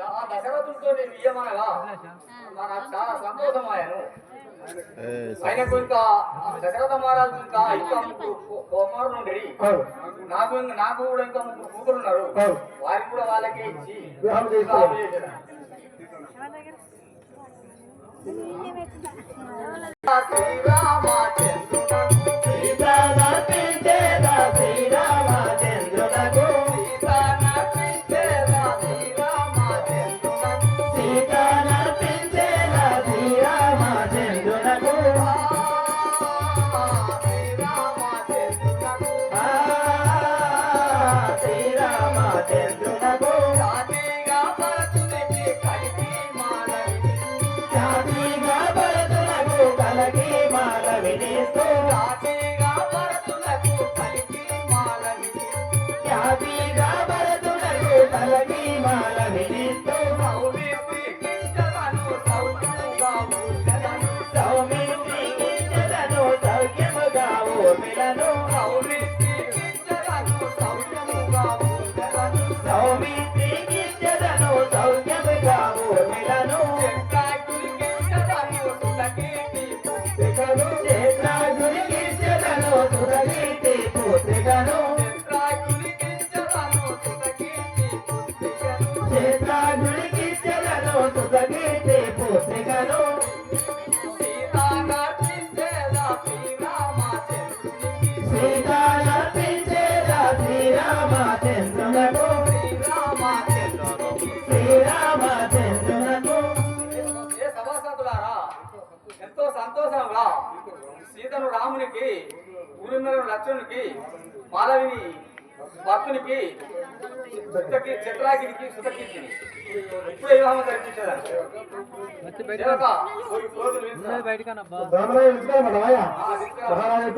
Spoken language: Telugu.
తాగను దశరథుడితో నేను ఇయ్యమనగా నాకు చాలా సంతోషమాయను. ఆయనకు ఇంకా దశరథ మహారాజు ఇంకా ఇంకా కుమారులు ఉండేది నాకు నాకు కూడా ఇంకా ముగ్గురు కూతురు ఉన్నారు వారికి కూడా వాళ్ళకి ఇచ్చి వివాహం. వివాహం చేసేదాన్ని. ఎంతో సంతోషంగా సీతను రామునికి ఊరున్నర లక్ష్మణునికి మాలవిని భక్తునికి సుతకి చిత్రాగిరికి సుతకీర్తిని. ఇప్పుడే వివాహం జరిపించేదాన్ని. మహారాజు